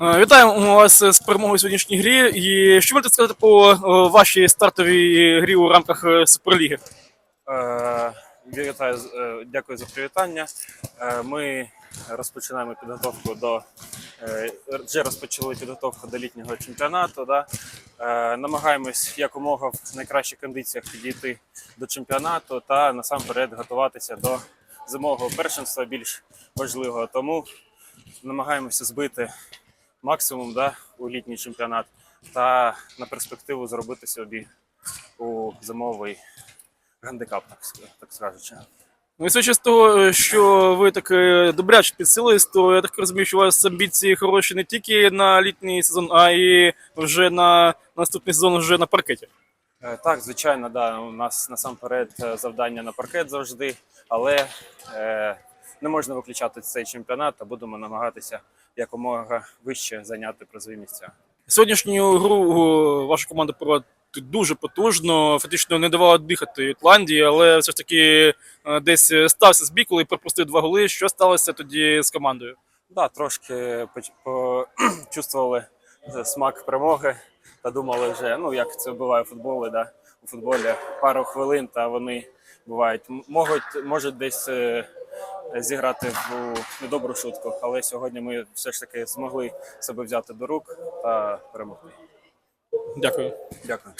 Е, Вітаємо вас з перемогою сьогоднішній грі. І що можете сказати по е, вашій стартовій грі у рамках е, Суперліги? Вітаю, дякую за привітання. Ми розпочинаємо підготовку до вже розпочали підготовку до літнього чемпіонату. Да? Намагаємось якомога в найкращих кондиціях підійти до чемпіонату та насамперед готуватися до зимового першинства більш важливого. Тому намагаємося збити максимум да, у літній чемпіонат та на перспективу зробити собі у зимовий гандикап, так, так скажучи. Ну і судячи з того, е, що ви так е, добряче підсилились, то я так розумію, що у вас амбіції хороші не тільки на літній сезон, а й вже на наступний сезон вже на паркеті. Е, Так, звичайно, да. У нас насамперед завдання на паркет завжди, але е, не можна виключати цей чемпіонат, а будемо намагатися якомога вище зайняти призові місця. Сьогоднішню гру о, ваша команда провела дуже потужно, фактично не давала дихати Ірландії, але все ж таки е, десь стався збій, коли пропустив два голи. Що сталося тоді з командою? Да, трошки поч- почувствували е, смак перемоги та думали вже, ну як це буває в футболі, да? у футболі пару хвилин, та вони бувають, можуть, можуть десь е, зіграти в недобру шутку. Але сьогодні ми все ж таки змогли себе взяти до рук та перемогти. Дякую. Дякую.